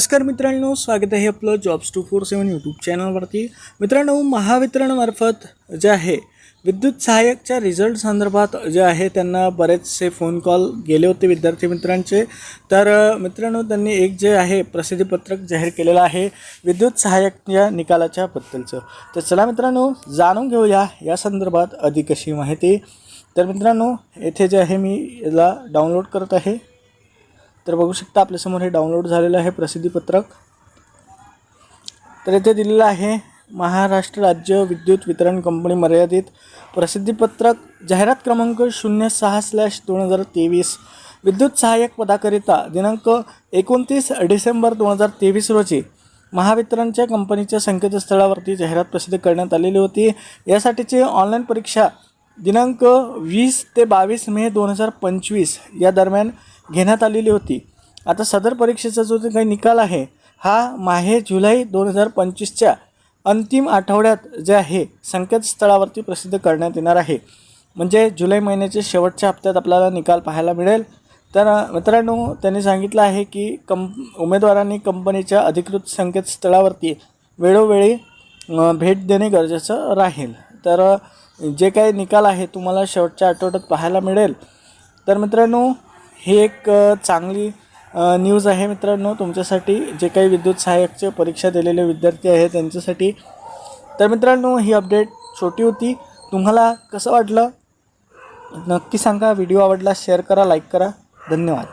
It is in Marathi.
नमस्कार मित्रांनो स्वागत आहे आपलं jobs two four seven YouTube चॅनलवरती मित्रांनो महावितरणमार्फत जे आहे विद्युत सहाय्यकच्या रिझल्ट संदर्भात जे आहे त्यांना बरेचसे फोन कॉल गेले होते विद्यार्थी मित्रांचे. तर मित्रांनो त्यांनी एक जे आहे प्रसिद्धीपत्रक जाहीर केलेलं आहे विद्युत सहाय्यक या निकालाच्या बद्दलचं. तर चला मित्रांनो जाणून घेऊया या संदर्भात अधिक अशी माहिती. तर मित्रांनो येथे जे आहे मी याला डाउनलोड करत आहे. तर बघू शकता आपल्यासमोर हे डाउनलोड झालेलं आहे प्रसिद्धीपत्रक. तर येथे दिलेलं आहे महाराष्ट्र राज्य विद्युत वितरण कंपनी मर्यादित प्रसिद्धीपत्रक जाहिरात क्रमांक शून्य सहा स्लॅश दोन हजार तेवीस. विद्युत सहाय्यक पदाकरिता दिनांक एकोणतीस डिसेंबर दोन हजार तेवीस रोजी महावितरणच्या कंपनीच्या संकेतस्थळावरती जाहिरात प्रसिद्ध करण्यात आलेली होती. यासाठीची ऑनलाईन परीक्षा दिनांक वीस ते बावीस मे दोन हजार पंचवीस या दरम्यान घेण्यात आलेली होती. आता सदर परीक्षेचा जो काही निकाल आहे हा माहे जुलै दोन हजार पंचवीसच्या अंतिम आठवड्यात जे आहे संकेतस्थळावरती प्रसिद्ध करण्यात येणार आहे. म्हणजे जुलै महिन्याच्या शेवटच्या हप्त्यात आपल्याला निकाल पाहायला मिळेल. तर मित्रांनो त्यांनी सांगितलं आहे की कं उमेदवारांनी कंपनीच्या अधिकृत संकेतस्थळावरती वेळोवेळी भेट देणे गरजेचं राहील. तर जे काही निकाल आहे तुम्हाला शेवटच्या आठवड्यात पाहायला मिळेल. तर मित्रांनो ही एक चांगली न्यूज आहे मित्रांनो तुमच्यासाठी. जे काही विद्युत सहाय्यकचे परीक्षा दिलेले विद्यार्थी आहेत त्यांच्यासाठी. तर मित्रांनो ही अपडेट छोटी होती. तुम्हाला कसं वाटलं? नक्की सांगा. व्हिडिओ आवडला शेअर करा लाईक करा. धन्यवाद.